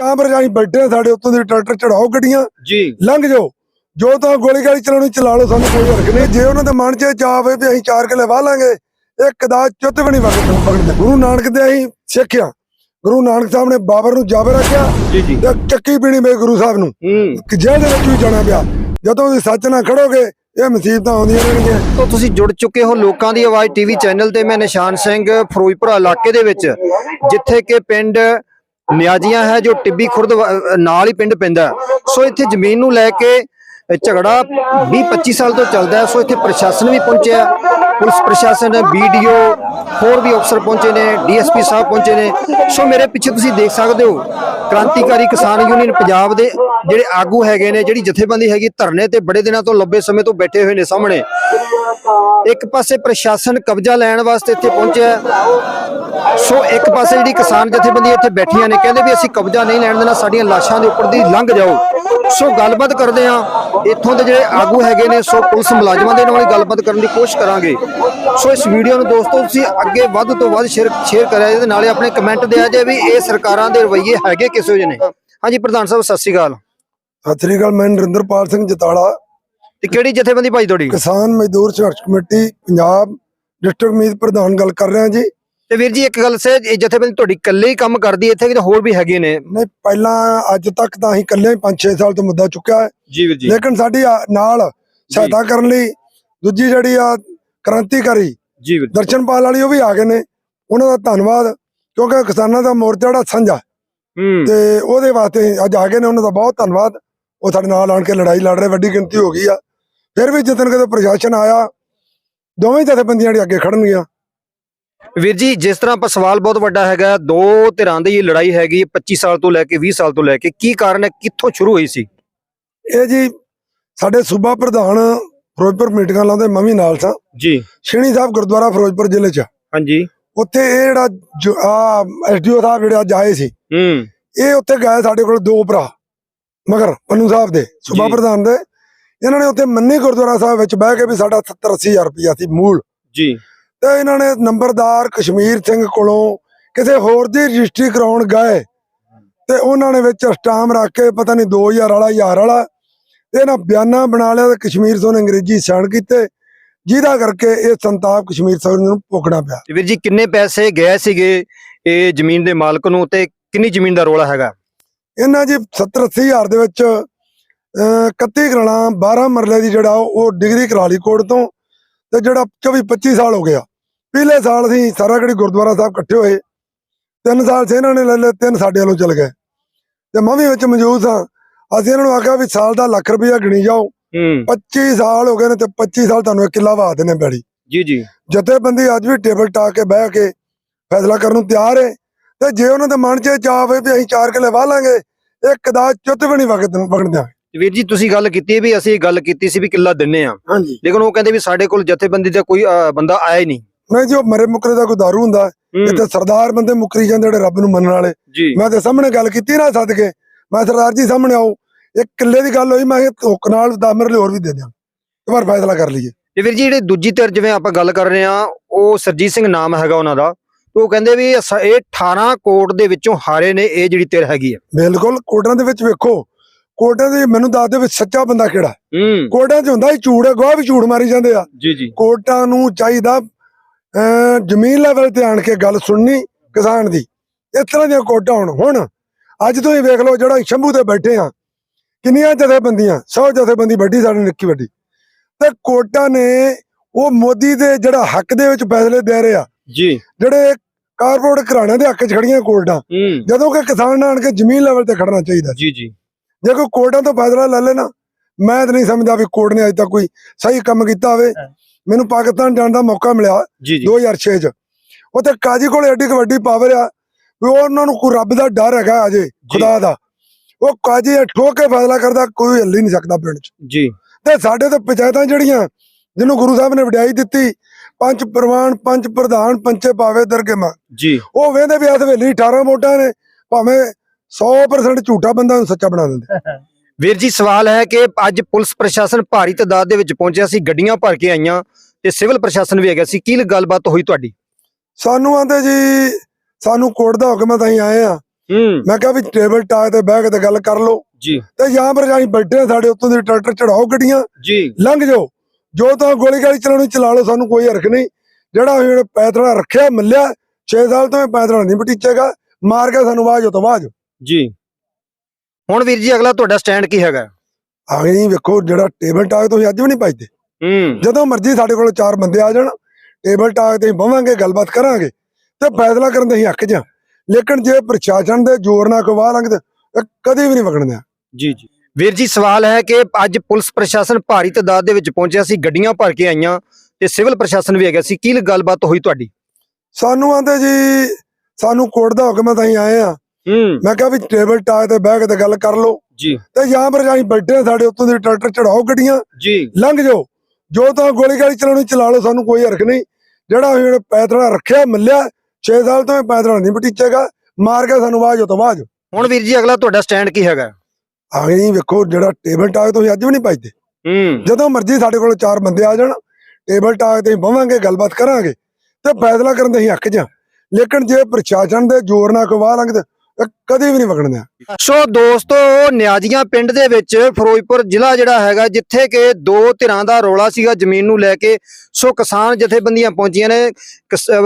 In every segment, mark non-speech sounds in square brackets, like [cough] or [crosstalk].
ਕਾਮਰੇ ਜਾਈ ਬੈਠੇ ਸਾਡੇ ਉੱਤੋਂ ਦੀ ਟਰੈਕਟਰ ਚੜਾਓ ਗੱਡੀਆਂ। ਜੀ। ਲੰਘ ਜਾਓ। ਜੋ ਤਾਂ ਗੋਲੀ ਗਾਲੀ ਚਲਾਉਣੀ ਚਲਾ ਲਓ ਸਾਨੂੰ ਕੋਈ ਹਰਕ ਨਹੀਂ। ਜੇ ਉਹਨਾਂ ਦੇ ਮਨ 'ਚ ਹੋਵੇ ਵੀ ਅਸੀਂ ਚਾਰ ਕਿਲੇ ਵਾਹ ਲਾਂਗੇ ਇੱਕ ਦਾ ਚੁੱਤ ਵੀ ਨਹੀਂ ਵਗਦੇ ਗੁਰੂ ਨਾਨਕ ਦੇ ਅਸੀਂ ਸਿੱਖਿਆ। ਗੁਰੂ ਨਾਨਕ ਸਾਹਿਬ ਨੇ ਬਾਬਰ ਨੂੰ ਜਾਬਰ ਰੱਖਿਆ ਜੀ ਜੀ। ਤੇ ਚੱਕੀ ਪੀਣੀ ਮੇਰੇ ਗੁਰੂ ਸਾਹਿਬ ਨੂੰ। ਕਿ ਜੇਲ੍ਹ ਦੇ ਵਿੱਚ ਵੀ ਜਾਣਾ ਪਿਆ। ਜਦੋਂ ਤੁਸੀਂ ਸੱਚ ਨਾਲ ਖੜੋਗੇ ਇਹ ਮੁਸੀਬਤਾਂ ਆਉਂਦੀਆਂ ਰਹਿਣਗੀਆਂ। ਤੋਂ ਤੁਸੀਂ ਜੁੜ ਚੁੱਕੇ ਹੋ ਲੋਕਾਂ ਦੀ ਆਵਾਜ਼ ਟੀਵੀ ਚੈਨਲ ਤੇ। ਮੈਂ ਨਿਸ਼ਾਨ ਸਿੰਘ ਫਿਰੋਜ਼ਪੁਰ ਇਲਾਕੇ ਦੇ ਵਿੱਚ ਜਿੱਥੇ ਕਿ ਪਿੰਡ ਨਿਆਜੀਆਂ ਹੈ ਜੋ ਟਿੱਬੀ ਖੁਰਦ ਨਾਲ ਹੀ ਪਿੰਡ ਪੈਂਦਾ ਸੋ ਇੱਥੇ ਜ਼ਮੀਨ ਨੂੰ ਲੈ ਕੇ ਝਗੜਾ 20 25 ਸਾਲ ਤੋਂ ਚੱਲਦਾ ਹੈ। ਸੋ ਇੱਥੇ ਪ੍ਰਸ਼ਾਸਨ ਵੀ ਪਹੁੰਚਿਆ ਪੁਲਿਸ ਪ੍ਰਸ਼ਾਸਨ ਵੀਡੀਓ ਹੋਰ ਵੀ ਅਫਸਰ ਪਹੁੰਚੇ ਨੇ ਡੀਐਸਪੀ ਸਾਹਿਬ ਪਹੁੰਚੇ ਨੇ। ਸੋ ਮੇਰੇ ਪਿੱਛੇ ਤੁਸੀਂ ਦੇਖ ਸਕਦੇ ਹੋ, ਕ੍ਰਾਂਤੀਕਾਰੀ ਕਿਸਾਨ ਯੂਨੀਅਨ ਪੰਜਾਬ ਦੇ ਜਿਹੜੇ ਆਗੂ ਹੈਗੇ ਨੇ, ਜਿਹੜੀ ਜਥੇਬੰਦੀ ਹੈਗੀ ਧਰਨੇ ਤੇ ਬੜੇ ਦਿਨਾਂ ਤੋਂ ਲੰਬੇ ਸਮੇਂ ਤੋਂ ਬੈਠੇ ਹੋਏ ਨੇ ਸਾਹਮਣੇ। ਇੱਕ ਪਾਸੇ ਪ੍ਰਸ਼ਾਸਨ ਕਬਜ਼ਾ ਲੈਣ ਵਾਸਤੇ ਇੱਥੇ ਪਹੁੰਚਿਆ। ਸੋ ਇੱਕ ਪਾਸੇ ਜਿਹੜੀ ਕਿਸਾਨ ਜਥੇਬੰਦੀ ਇੱਥੇ ਬੈਠੀਆਂ ਨੇ ਕਹਿੰਦੇ ਵੀ ਅਸੀਂ ਕਬਜ਼ਾ ਨਹੀਂ ਲੈਣ ਦੇਣਾ ਸਾਡੀਆਂ ਲਾਸ਼ਾਂ ਦੇ ਉੱਪਰ ਦੀ ਲੰਘ ਜਾਓ। ਸੋ ਗੱਲਬਾਤ ਕਰਦੇ ਆ ਇੱਥੋਂ ਦੇ ਜਿਹੜੇ ਆਗੂ ਹੈਗੇ ਨੇ ਸੋ ਪੁਲਿਸ ਮੁਲਾਜ਼ਮਾਂ ਦੇ ਨਾਲ ਵੀ ਗੱਲਬਾਤ ਕਰਨ ਦੀ ਕੋਸ਼ਿਸ਼ ਕਰਾਂਗੇ। ਸੋ ਇਸ ਵੀਡੀਓ ਨੂੰ ਦੋਸਤੋ ਤੁਸੀਂ ਅੱਗੇ ਵੱਧ ਤੋਂ ਵੱਧ ਸ਼ੇਅਰ ਸ਼ੇਅਰ ਕਰਿਆ ਜੇ ਨਾਲੇ ਆਪਣੇ ਕਮੈਂਟ ਦਿਆ ਜੇ ਵੀ ਇਹ ਸਰਕਾਰਾਂ ਦੇ ਰਵੱਈਏ ਹੈਗੇ ਕਿਸ ਜਿਹੇ ਨੇ। ਹਾਂਜੀ ਪ੍ਰਧਾਨ ਸਾਹਿਬ ਸਤਿ ਸ਼੍ਰੀ ਅਕਾਲ। ਸਤਿ ਸ੍ਰੀ ਅਕਾਲ ਮੈਂ ਨਰਿੰਦਰਪਾਲ ਸਿੰਘ ਜਤਾਲਾ। ਤੇ ਕਿਹੜੀ ਜਥੇਬੰਦੀ ਭਾਈ ਤੁਹਾਡੀ? ਕਿਸਾਨ ਮਜ਼ਦੂਰ ਸੰਘਰਸ਼ ਕਮੇਟੀ ਪੰਜਾਬ ਡਿਸਟ੍ਰਿਕਟ ਮੀਤ ਪ੍ਰਧਾਨ ਗੱਲ ਕਰ ਰਿਹਾ ਜੀ। ਤੇ ਵੀਰ ਜੀ ਇੱਕ ਗੱਲ ਸੇ ਇਹ ਜਥੇਬੰਦੀ ਤੁਹਾਡੀ ਇਕੱਲੇ ਹੀ ਕੰਮ ਕਰਦੀ ਇੱਥੇ ਕਿ ਹੋਰ ਵੀ ਹੈਗੇ ਨੇ? ਨਹੀਂ ਪਹਿਲਾਂ ਅੱਜ ਤੱਕ ਤਾਂ ਅਸੀਂ ਇਕੱਲੇ ਹੀ 5-6 ਸਾਲ ਤੋਂ ਮੁੱਦਾ ਚੁੱਕਿਆ ਹੈ। ਜੀ ਵੀਰ ਲੇਕਿਨ ਸਾਡੀ ਨਾਲ ਸਹਾਇਤਾ ਕਰਨ ਲਈ ਦੂਜੀ ਜਿਹੜੀ ਆ ਕ੍ਰਾਂਤੀਕਾਰੀ ਜੀ ਵੀਰ ਦਰਸ਼ਨਪਾਲ ਵਾਲੀ ਉਹ ਵੀ ਆ ਗਏ ਨੇ। ਉਹਨਾਂ ਦਾ ਧੰਨਵਾਦ ਕਿਉਂਕਿ ਕਿਸਾਨਾਂ ਦਾ ਮੋਰਚਾ ਜਿਹੜਾ ਸਾਂਝਾ ਹੂੰ। ਤੇ ਉਹਦੇ ਵਾਸਤੇ ਅੱਜ ਆ ਗਏ ਨੇ ਉਹਨਾਂ ਦਾ ਬਹੁਤ ਧੰਨਵਾਦ। ਉਹ ਸਾਡੇ ਨਾਲ ਆਣ ਕੇ ਲੜਾਈ ਲੜ ਰਹੇ ਵੱਡੀ ਗਿਣਤੀ ਹੋ ਗਈ ਆ। ਫਿਰ ਵੀ ਜਿੱਦਣ ਕਦੇ ਪ੍ਰਸ਼ਾਸਨ ਆਇਆ ਦੋਵੇਂ ਜਥੇਬੰਦੀਆਂ ਜਿਹੜੀ ਅੱਗੇ ਖੜਨਗੀਆਂ। ਵੀਰ ਜੀ ਜਿਸ ਤਰ੍ਹਾਂ ਆਪਾਂ ਸਵਾਲ ਬਹੁਤ ਵੱਡਾ ਹੈਗਾ ਦੋ ਧਿਰਾਂ ਦੀ ਇਹ ਲੜਾਈ ਹੈਗੀ ਹੈ 25 ਸਾਲ ਤੋਂ ਲੈ ਕੇ 20 ਸਾਲ ਤੋਂ ਲੈ ਕੇ ਕੀ ਕਾਰਨ ਹੈ ਕਿੱਥੋਂ ਸ਼ੁਰੂ ਹੋਈ ਸੀ? ਇਹ ਜੀ ਸਾਡੇ ਸੂਬਾ ਪ੍ਰਧਾਨ ਫਿਰੋਜ਼ਪੁਰ ਮੀਟਿੰਗਾਂ ਲਾਉਂਦੇ ਮੈਂ ਵੀ ਨਾਲ ਸਾਂ। ਜੀ। ਸ਼ਿਣੀ ਸਾਹਿਬ ਗੁਰਦੁਆਰਾ ਫਿਰੋਜ਼ਪੁਰ ਜ਼ਿਲ੍ਹੇ 'ਚ। ਹਾਂਜੀ। ਉੱਥੇ ਇਹ ਜਿਹੜਾ ਆ ਐਸਡੀਓ ਸਾਹਿਬ ਜਿਹੜੇ ਅੱਜ ਆਏ ਸੀ ਹੂੰ। ਇਹ ਉੱਥੇ ਗਏ ਸਾਡੇ ਕੋਲ ਦੋ ਭਰਾ ਮਗਰ ਪੰਨੂ ਸਾਹਿਬ ਦੇ ਸੂਬਾ। ਪ੍ਰਧਾਨ ਦੇ। ਇਹਨਾਂ ਨੇ ਉੱਥੇ ਮੰਨੀ ਗੁਰਦੁਆਰਾ ਸਾਹਿਬ ਵਿੱਚ ਬਹਿ ਕੇ ਵੀ ਸਾਡਾ 70 80000 ਰੁਪਇਆ ਸੀ ਮੂਲ। ਜੀ। ਤੇ ਇਹਨਾਂ ਨੇ ਨੰਬਰਦਾਰ ਕਸ਼ਮੀਰ ਸਿੰਘ ਕੋਲੋਂ ਕਿਸੇ ਹੋਰ ਦੀ ਰਜਿਸਟਰੀ ਕਰਾਉਣ ਗਏ। ਤੇ ਉਹਨਾਂ ਨੇ ਵਿੱਚ ਸਟਾਮ ਰੱਖ ਕੇ ਪਤਾ ਨਹੀਂ 2000 ਵਾਲਾ 1000 ਵਾਲਾ ਇਹਨਾਂ ਬਿਆਨਾ ਬਣਾ ਲਿਆ ਤੇ ਕਸ਼ਮੀਰ ਤੋਂ ਅੰਗਰੇਜ਼ੀ ਸਾਈਨ ਕੀਤੇ। ਜਿਹਦਾ ਕਰਕੇ ਇਹ ਸੰਤਾਪ ਕਸ਼ਮੀਰ ਸਿੰਘ ਨੂੰ ਭੋਗਣਾ ਪਿਆ। ਵੀਰ ਜੀ ਕਿੰਨੇ ਪੈਸੇ ਗਏ ਸੀਗੇ ਇਹ ਜ਼ਮੀਨ ਦੇ ਮਾਲਕ ਨੂੰ ਤੇ ਕਿੰਨੀ ਜ਼ਮੀਨ ਦਾ ਰੋਲਾ ਹੈਗਾ? ਇਹਨਾਂ ਜੀ 70 ਅੱਸੀ ਹਜ਼ਾਰ ਦੇ ਵਿੱਚ 31 ਕਰਾਣਾ 12 ਮਰਲੇ ਦੀ ਜਿਹੜਾ ਉਹ ਡਿਗਰੀ ਕਰਾ ਲਈ ਕੋਰਟ ਤੋਂ ਤੇ ਜਿਹੜਾ 24 25 ਸਾਲ ਹੋ ਗਿਆ। ਪਿਛਲੇ ਸਾਲ ਅਸੀਂ ਸਾਰਾਗੜੀ ਗੁਰਦੁਆਰਾ ਸਾਹਿਬ ਇਕੱਠੇ ਹੋਏ। ਤਿੰਨ ਸਾਲ ਸੇ ਇਹਨਾਂ ਨੇ ਲੈ ਲਏ ਤਿੰਨ ਸਾਡੇ ਵੱਲੋਂ ਚਲ ਗਏ। ਤੇ ਮੈਂ ਵੀ ਵਿੱਚ ਮੌਜੂਦ ਹਾਂ। ਅਸੀਂ ਇਹਨਾਂ ਨੂੰ ਆਖਿਆ ਵੀ ਸਾਲ ਦਾ ਲੱਖ ਰੁਪਇਆ ਗਿਣੀ ਜਾਓ। ਹੂੰ। 25 ਸਾਲ ਹੋ ਗਏ ਨੇ ਤੇ 25 ਸਾਲ ਤੁਹਾਨੂੰ ਇੱਕ ਕਿੱਲਾ ਵਾ ਦੇਣੇ ਪੈੜੀ। ਜੀ ਜੀ। ਜਥੇਬੰਦੀ ਅੱਜ ਵੀ ਟੇਬਲ ਟਾ ਕੇ ਬਹਿ ਕੇ ਫੈਸਲਾ ਕਰਨ ਨੂੰ ਤਿਆਰ ਹੈ ਤੇ ਜੇ ਉਹਨਾਂ ਦੇ ਮਨ 'ਚ ਚਾਹ ਹੋਵੇ ਵੀ ਅਸੀਂ ਚਾਰ ਕਿੱਲੇ ਵਾਹ ਲਾਂਗੇ ਇਹ ਕਦਾਚ ਚੁੱਤ ਵੀ ਨਹੀਂ ਵਗਦ ਵਗਣ ਤੇ ਵੀਰ ਜੀ ਤੁਸੀਂ ਗੱਲ ਕੀਤੀ ਵੀ ਅਸੀਂ ਗੱਲ ਕੀਤੀ ਸੀ ਵੀ ਕਿੱਲਾ ਦਿੰਨੇ ਆ। ਹਾਂਜੀ। ਲੇਕਿਨ ਉਹ ਕਹਿੰਦੇ ਵੀ ਸਾਡੇ ਕੋਲ ਜਥੇਬੰਦੀ ਦਾ ਕੋਈ ਬੰਦਾ ਆਇਆ ਹੀ ਨਹੀਂ। ਨਹੀਂ ਜੋ ਮਰੇ ਮੁਕਰੇ ਦਾ ਕੋਈ ਦਾਰੂ ਹੁੰਦਾ ਹੂੰ, ਇੱਥੇ ਸਰਦਾਰ ਬੰਦੇ ਮੁਕਰੀ ਜਾਂਦੇ ਜਿਹੜੇ ਰੱਬ ਨੂੰ ਮੰਨਣ ਵਾਲੇ। ਜੀ। ਮੈਂ ਤੇ ਸਾਹਮਣੇ ਗੱਲ ਕੀਤੀ ਨਾ ਸੱਦ ਕੇ ਮੈਂ ਸਰਦਾਰ ਜੀ ਸਾਹਮਣੇ ਆਓ। ਇੱਕ ਕਿੱਲੇ ਦੀ ਗੱਲ ਹੋਈ ਮੈਂ ਇਹ ਧੋਕ ਨਾਲ 10 ਮਰਲੇ ਹੋਰ ਵੀ ਦੇ ਦਿਆਂ। ਇੱਕ ਵਾਰ ਫੈਸਲਾ ਕਰ ਲਈਏ। ਤੇ ਵੀਰ ਜੀ ਜਿਹੜੇ ਦੂਜੀ ਧਿਰ ਜਿਵੇਂ ਆਪਾਂ ਗੱਲ ਕਰ ਰਹੇ ਆ ਉਹ ਸਰਜੀਤ ਸਿੰਘ ਨਾਮ ਹੈਗਾ ਉਹਨਾਂ ਦਾ। ਤੇ ਉਹ ਕਹਿੰਦੇ ਵੀ ਅਸਾਂ- ਇਹ 18 ਕੋਟ ਦੇ ਵਿੱਚੋਂ ਹਾਰੇ ਨੇ ਇਹ ਜਿਹੜੀ ਧਿਰ ਹੈਗੀ ਆ ਬਿਲਕੁਲ ਕੋਟਾਂ ਦੇ ਵਿੱਚ ਵੇਖੋ। ਕੋਟਾਂ ਦੇ ਮੈਨੂੰ ਦੱਸ ਦਿਓ ਵੀ ਸੱਚਾ ਬੰਦਾ ਕਿਹੜਾ ਹੂੰ। ਕੋਟਾਂ 'ਚ ਹੁੰਦਾ ਹੀ ਝੂੜ ਹੈ ਗਵਾਹ ਵੀ ਝੂੜ ਮਾਰੀ ਜਾਂਦੇ ਆ। ਜੀ ਜੀ। ਕੋਰਟਾਂ ਨੂੰ ਚਾਹੀਦਾ ਜ਼ਮੀਨ ਲੈਵਲ ਤੇ ਆਣ ਕੇ ਗੱਲ ਸੁਣਨੀ ਕਿਸਾਨ ਦੀ। ਇਸ ਤਰ੍ਹਾਂ ਦੀਆਂ ਕੋਰਟਾਂ ਹੁਣ ਹੁਣ। ਅੱਜ ਤੁਸੀਂ ਵੇਖ ਲਓ ਜਿਹੜਾ ਸ਼ੰਭੂ ਤੇ ਬੈਠੇ ਆ। ਕਿੰਨੀਆਂ ਜਥੇਬੰਦੀਆਂ 100 ਜਥੇਬੰਦੀ ਵੱਡੀ ਸਾਡੇ ਨਿੱਕੀ ਵੱਡੀ। ਤੇ ਕੋਰਟਾਂ ਨੇ ਉਹ ਮੋਦੀ ਦੇ ਜਿਹੜਾ ਹੱਕ ਦੇ ਵਿੱਚ ਫੈਸਲੇ ਦੇ ਰਹੇ ਆ। ਜੀ। ਜਿਹੜੇ ਕਾਰਪੋਰੇਟ ਘਰਾਣਿਆਂ ਦੇ ਹੱਕ 'ਚ ਖੜੀਆਂ ਕੋਰਟਾਂ। ਹੂੰ। ਜਦੋਂ ਕਿ ਕਿਸਾਨ ਆਣ ਕੇ ਜ਼ਮੀਨ ਲੈਵਲ ਤੇ ਖੜਨਾ ਚਾਹੀਦਾ। ਜੀ ਜੀ। ਜੇ ਕੋਈ ਕੋਰਟਾਂ ਤੋਂ ਫੈਸਲਾ ਲੈ ਲੈਣਾ ਮੈਂ ਤਾਂ ਨਹੀਂ ਸਮਝਦਾ ਵੀ ਕੋਰਟ ਨੇ ਅਜੇ ਤੱਕ ਕੋਈ ਸਹੀ ਕੰਮ ਕੀਤਾ ਹੋਵੇ। ਮੈਨੂੰ ਪਾਕਿਸਤਾਨ ਜਾਣ ਦਾ ਮੌਕਾ ਮਿਲਿਆ ਜੀ ਜੀ। 2006 ਚ। ਉੱਥੇ ਕਾਜੀ ਕੋਲ ਐਡੀ ਵੱਡੀ ਪਾਵਰ ਆ ਵੀ ਉਹਨਾਂ ਨੂੰ ਕੋਈ ਰੱਬ ਦਾ ਡਰ ਹੈਗਾ ਅਜੇ ਖੁਦਾ ਦਾ। ਉਹ ਕਾਜੀ ਠੋਕ ਕੇ ਫੈਸਲਾ ਕਰਦਾ ਕੋਈ ਹਿੱਲ ਹੀ ਨਹੀਂ ਸਕਦਾ ਪਿੰਡ ਚ। ਜੀ। ਤੇ ਸਾਡੇ ਤਾਂ ਪੰਚਾਇਤਾਂ ਜਿਹੜੀਆਂ ਜਿਹਨੂੰ ਗੁਰੂ ਸਾਹਿਬ ਨੇ ਵਡਿਆਈ ਦਿੱਤੀ ਪੰਜ ਪ੍ਰਵਾਨ ਪੰਜ ਪ੍ਰਧਾਨ ਪੰਚੇ ਪਾਵੇ ਦਰਗੇ ਮਾਂ ਜੀ। ਉਹ ਵੇਂਦੇ ਵੀ ਆ ਹਵੇਲੀ 18 ਵੋਟਾਂ ਨੇ ਭਾਵੇਂ 100% ਝੂਠਾ ਬੰਦਾ ਨੂੰ ਸੱਚਾ ਬਣਾ ਦਿੰਦੇ। [laughs] ਵੀਰ ਜੀ ਸਵਾਲ ਹੈ ਕਿ ਅੱਜ ਪੁਲਿਸ ਪ੍ਰਸ਼ਾਸਨ ਭਾਰੀ ਤਾਦਾਦ ਦੇ ਵਿੱਚ ਪਹੁੰਚਿਆ ਸੀ ਗੱਡੀਆਂ ਭਰ ਕੇ ਆਈਆਂ ਤੇ ਸਿਵਲ ਪ੍ਰਸ਼ਾਸਨ ਵੀ ਹੈਗਾ ਸੀ। ਕੀ ਗੱਲਬਾਤ ਹੋਈ ਤੁਹਾਡੀ? ਸਾਨੂੰ ਆਂਦੇ ਜੀ ਸਾਨੂੰ ਕੋਰਟ ਦਾ ਹੁਕਮ ਹੈ ਤਾਂ ਅਸੀਂ ਆਏ ਆ ਹੂੰ। ਮੈਂ ਕਿਹਾ ਵੀ ਟੇਬਲ ਟਾਕ ਤੇ ਬਹਿ ਕੇ ਤੇ ਗੱਲ ਕਰ ਲਓ। ਜੀ। ਤੇ ਜਾਂ ਫਿਰ ਜਾਈ ਬੈਠੇ ਆ ਸਾਡੇ ਉੱਤੋਂ ਦੀ ਟਰੈਕਟਰ ਚੜਾਓ ਗੱਡੀਆਂ ਜੀ। ਲੰਘ ਜਾਓ। ਜੋ ਤਾਂ ਗੋਲੀ ਗਾਲੀ ਚਲਾਉਣੀ ਚਲਾ ਲਓ ਸਾਨੂੰ ਕੋਈ ਹਰਕ ਨਹੀਂ। ਜਿਹੜਾ ਹੁਣ ਪੈਦਲਾ ਰੱਖਿਆ ਮੱਲਿਆ 6 ਸਾਲ ਤੋਂ ਇਹ ਪੈਦਲਾ ਨਹੀਂ ਬਟੀਚੇਗਾ। ਮਾਰ ਕੇ ਸਾਨੂੰ ਆਵਾਜ਼ ਤੋਂ ਆਵਾਜ਼। ਜੀ। ਹੁਣ ਵੀਰ ਜੀ ਅਗਲਾ ਤੁਹਾਡਾ ਸਟੈਂਡ ਕੀ ਹੈਗਾ? ਆ ਗਈ ਵੇਖੋ ਜਿਹੜਾ ਟੇਬਲ ਟਾਕ ਤੁਸੀਂ ਅੱਜ ਵੀ ਨਹੀਂ ਭਜਦੇ ਹੂੰ। ਜਦੋਂ ਮਰਜ਼ੀ ਸਾਡੇ ਕੋਲ ਚਾਰ ਬੰਦੇ ਆ ਜਾਣ ਟੇਬਲ ਟਾਕ ਤੇ ਬਵਾਂਗੇ ਗੱਲਬਾਤ ਕਰਾਂਗੇ ਤੇ ਫੈਸਲਾ ਕਰਨ ਦੇ ਅਸੀਂ ਹੱਕ ਜਾਂ ਲੇਕਿਨ ਜੇ ਪ੍ਰਸ਼ਾਸਨ ਦੇ ਜ਼ੋਰ ਨਾਲ ਲੰਘਦੇ ਇਹ ਕਦੇ ਵੀ ਨਹੀਂ ਵਗਣਦੇ ਜੀ ਜੀ। ਵੀਰ ਜੀ ਸਵਾਲ ਹੈ ਕਿ ਅੱਜ ਪੁਲਿਸ ਪ੍ਰਸ਼ਾਸਨ ਭਾਰੀ ਤਾਦਾਦ ਦੇ ਵਿੱਚ ਪਹੁੰਚਿਆ ਸੀ ਗੱਡੀਆਂ ਭਰ ਕੇ ਆਈਆਂ ਤੇ ਸਿਵਲ ਪ੍ਰਸ਼ਾਸਨ ਵੀ ਹੈਗਾ ਸੀ। ਕੀ ਗੱਲਬਾਤ ਹੋਈ ਤੁਹਾਡੀ? ਸਾਨੂੰ ਆਂਦੇ ਜੀ ਸਾਨੂੰ ਕੋਰਟ ਦਾ ਹੁਕਮ ਹੈ ਤਾਂ ਅਸੀਂ ਆਏ ਆ ਹੂੰ। ਮੈਂ ਕਿਹਾ ਵੀ ਟੇਬਲ ਟਾਕ ਤੇ ਬਹਿ ਕੇ ਤੇ ਗੱਲ ਕਰ ਲਓ। ਜੀ। ਤੇ ਜਾਂ ਫਿਰ ਜਾਈ ਬੈਠੇ ਸਾਡੇ ਉੱਤੋਂ ਦੀ ਟਰੈਕਟਰ ਚੜਾਓ ਗੱਡੀਆਂ। ਜੀ। ਲੰਘ ਜਾਓ। ਜੋ ਤਾਂ ਗੋਲੀ ਗਾਲੀ ਚਲਾਉਣੀ ਚਲਾ ਲਓ ਸਾਨੂੰ ਕੋਈ ਹਰਕ ਨਹੀਂ। ਜਿਹੜਾ ਹੁਣ ਪੈਦਲਾ ਰੱਖਿਆ ਮੱਲਿਆ 6 ਸਾਲ ਤੋਂ ਇਹ ਪੈਦਲਾ ਨਹੀਂ ਬਟੀਚੇਗਾ ਮਾਰ ਕੇ ਸਾਨੂੰ ਆਵਾਜ਼ ਤੋਂ ਆਵਾਜ਼। ਹੁਣ ਵੀਰ ਜੀ ਅਗਲਾ ਤੁਹਾਡਾ ਸਟੈਂਡ ਕੀ ਹੈਗਾ? ਆ ਗਈ ਵੇਖੋ ਜਿਹੜਾ ਟੇਬਲ ਟਾਕ ਤੁਸੀਂ ਅੱਜ ਵੀ ਨਹੀਂ ਭਜਦੇ ਹੂੰ। ਜਦੋਂ ਮਰਜ਼ੀ ਸਾਡੇ ਕੋਲ ਚਾਰ ਬੰਦੇ ਆ ਜਾਣ ਟੇਬਲ ਟਾਕ ਤੇ ਬਵਾਂਗੇ ਗੱਲਬਾਤ ਕਰਾਂਗੇ। ਤੇ ਫੈਸਲਾ ਕਰਨ ਦੇ ਅਸੀਂ ਹੱਕ ਜਾਂ ਲੇਕਿਨ ਜੇ ਪ੍ਰਸ਼ਾਸਨ ਦੇ ਜ਼ੋਰ ਨਾਲ ਕੋਈ ਵਾਹ ਲੰਘਦੇ ਕਦੇ ਵੀ ਨਹੀਂ ਵਗਣਦੇ ਸੋ ਦੋਸਤੋ, ਨਿਆਜੀਆਂ ਪਿੰਡ ਦੇ ਵਿੱਚ ਫਿਰੋਜ਼ਪੁਰ ਜ਼ਿਲ੍ਹਾ ਜਿਹੜਾ ਹੈਗਾ, ਜਿੱਥੇ ਕਿ ਦੋ ਧਿਰਾਂ ਦਾ ਰੌਲਾ ਸੀਗਾ ਜ਼ਮੀਨ ਨੂੰ ਲੈ ਕੇ, ਸੋ ਕਿਸਾਨ ਜਥੇਬੰਦੀਆਂ ਪਹੁੰਚੀਆਂ ਨੇ।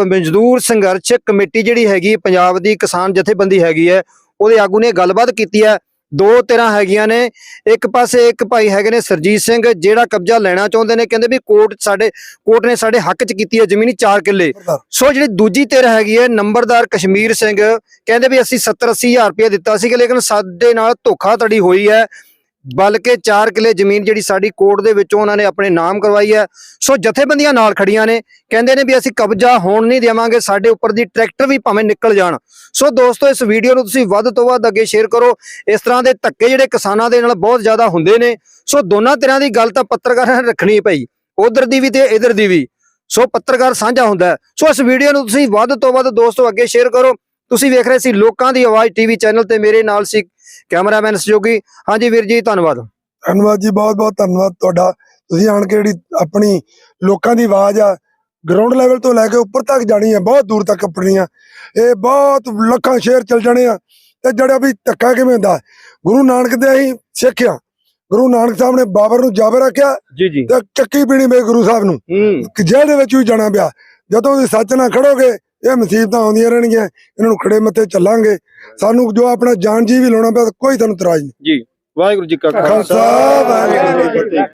ਮਜ਼ਦੂਰ ਸੰਘਰਸ਼ ਕਮੇਟੀ ਜਿਹੜੀ ਹੈਗੀ, ਪੰਜਾਬ ਦੀ ਕਿਸਾਨ ਜਥੇਬੰਦੀ ਹੈਗੀ ਹੈ, ਉਹਦੇ ਆਗੂ ਨੇ ਗੱਲਬਾਤ ਕੀਤੀ ਹੈ। ਦੋ ਧਿਰਾਂ ਹੈਗੀਆਂ ਨੇ ਇੱਕ ਪਾਸੇ ਇੱਕ ਭਾਈ ਹੈਗੇ ਨੇ ਸਰਜੀਤ ਸਿੰਘ ਜਿਹੜਾ ਕਬਜ਼ਾ ਲੈਣਾ ਚਾਹੁੰਦੇ ਨੇ ਕਹਿੰਦੇ ਵੀ ਕੋਰਟ ਸਾਡੇ ਕੋਰਟ ਨੇ ਸਾਡੇ ਹੱਕ 'ਚ ਕੀਤੀ ਹੈ ਜ਼ਮੀਨੀ 4 ਕਿੱਲੇ। ਸੋ ਜਿਹੜੀ ਦੂਜੀ ਧਿਰ ਹੈਗੀ ਹੈ ਨੰਬਰਦਾਰ ਕਸ਼ਮੀਰ ਸਿੰਘ ਕਹਿੰਦੇ ਵੀ ਅਸੀਂ 70 80 ਹਜ਼ਾਰ ਰੁਪਏ ਦਿੱਤਾ ਸੀਗਾ ਲੇਕਿਨ ਸਾਡੇ ਨਾਲ ਧੋਖਾਧੜੀ ਹੋਈ ਹੈ। ਬਲਕਿ 4 ਕਿੱਲੇ ਜ਼ਮੀਨ ਜਿਹੜੀ ਸਾਡੀ ਕੋਰਟ ਦੇ ਵਿੱਚੋਂ ਉਹਨਾਂ ਨੇ ਆਪਣੇ ਨਾਮ ਕਰਵਾਈ ਹੈ। ਸੋ ਜਥੇਬੰਦੀਆਂ ਨਾਲ ਖੜੀਆਂ ਨੇ, ਕਹਿੰਦੇ ਨੇ ਵੀ ਅਸੀਂ ਕਬਜ਼ਾ ਹੋਣ ਨਹੀਂ ਦੇਵਾਂਗੇ, ਸਾਡੇ ਉੱਪਰ ਦੀ ਟਰੈਕਟਰ ਵੀ ਭਾਵੇਂ ਨਿਕਲ ਜਾਣ। ਸੋ ਦੋਸਤੋ, ਇਸ ਵੀਡੀਓ ਨੂੰ ਤੁਸੀਂ ਵੱਧ ਤੋਂ ਵੱਧ ਅੱਗੇ ਸ਼ੇਅਰ ਕਰੋ। ਇਸ ਤਰ੍ਹਾਂ ਦੇ ਧੱਕੇ ਜਿਹੜੇ ਕਿਸਾਨਾਂ ਦੇ ਨਾਲ ਬਹੁਤ ਜ਼ਿਆਦਾ ਹੁੰਦੇ ਨੇ। ਸੋ ਦੋਨਾਂ ਤਰ੍ਹਾਂ ਦੀ ਗੱਲ ਤਾਂ ਪੱਤਰਕਾਰਾਂ ਨੇ ਰੱਖਣੀ ਪਈ। ਉਧਰ ਦੀ ਵੀ ਤੇ ਇਧਰ ਦੀ ਵੀ। ਸੋ ਪੱਤਰਕਾਰ ਸਾਂਝਾ ਹੁੰਦਾ ਸੋ ਇਸ ਵੀਡੀਓ ਨੂੰ ਤੁਸੀਂ ਵੱਧ ਤੋਂ ਵੱਧ ਦੋਸਤੋ ਅੱਗੇ ਸ਼ੇਅਰ ਕਰੋ। ਤੁਸੀਂ ਵੇਖ ਰਹੇ ਸੀ ਲੋਕਾਂ ਦੀ ਆਵਾਜ਼ ਟੀਵੀ ਚੈਨਲ ਤੇ ਮੇਰੇ ਨਾਲ ਸੀ ਕੈਮਰਾਮੈਨ ਸਹਿਯੋਗੀ ਹਾਂਜੀ ਵੀਰ ਜੀ ਧੰਨਵਾਦ। ਧੰਨਵਾਦ ਜੀ ਬਹੁਤ ਬਹੁਤ ਧੰਨਵਾਦ ਤੁਹਾਡਾ। ਤੁਸੀਂ ਆਣ ਕੇ ਜਿਹੜੀ ਆਪਣੀ ਲੋਕਾਂ ਦੀ ਆਵਾਜ਼ ਆ ਗਰਾਊਂਡ ਲੈਵਲ ਤੋਂ ਲੈ ਕੇ ਉੱਪਰ ਤੱਕ ਜਾਣੀ ਹੈ ਬਹੁਤ ਦੂਰ ਤੱਕ ਕੱਪਣੀ ਆ। ਇਹ ਬਹੁਤ ਲੱਖਾਂ ਸ਼ੇਰ ਚੱਲ ਜਾਣੇ ਆ ਤੇ ਜਿਹੜਾ ਵੀ ਧੱਕਾ ਕਿਵੇਂ ਹੁੰਦਾ ਗੁਰੂ ਨਾਨਕ ਦੇ ਅਸੀਂ ਸਿੱਖਿਆ ਗੁਰੂ ਨਾਨਕ ਸਾਹਿਬ ਨੇ ਬਾਬਰ ਨੂੰ ਜਾਬਰ ਰੱਖਿਆ ਜੀ ਜੀ। ਤੇ ਚੱਕੀ ਪੀਣੀ ਮੇਰੇ ਗੁਰੂ ਸਾਹਿਬ ਨੂੰ। ਜੇਲ੍ਹ ਦੇ ਵਿੱਚ ਵੀ ਜਾਣਾ ਪਿਆ। ਜਦੋਂ ਤੁਸੀਂ ਸੱਚ ਨਾਲ ਖੜੋਗੇ ਇਹ ਮੁਸੀਬਤਾਂ ਆਉਂਦੀਆਂ ਰਹਿਣਗੀਆਂ ਇਹਨਾਂ ਨੂੰ ਖੜੇ ਮੱਥੇ ਚੱਲਾਂਗੇ। ਸਾਨੂੰ ਜੋ ਆਪਣਾ ਜਾਨ ਜੀ ਵੀ ਲਾਉਣਾ ਪਿਆ ਕੋਈ ਤੁਹਾਨੂੰ ਇਤਰਾਜ਼ ਨਹੀਂ। ਜੀ ਵਾਹਿਗੁਰੂ ਜੀ ਕਾ ਖਾਲਸਾ ਵਾਹਿਗੁਰੂ ਜੀ ਕੀ ਫਤਿਹ।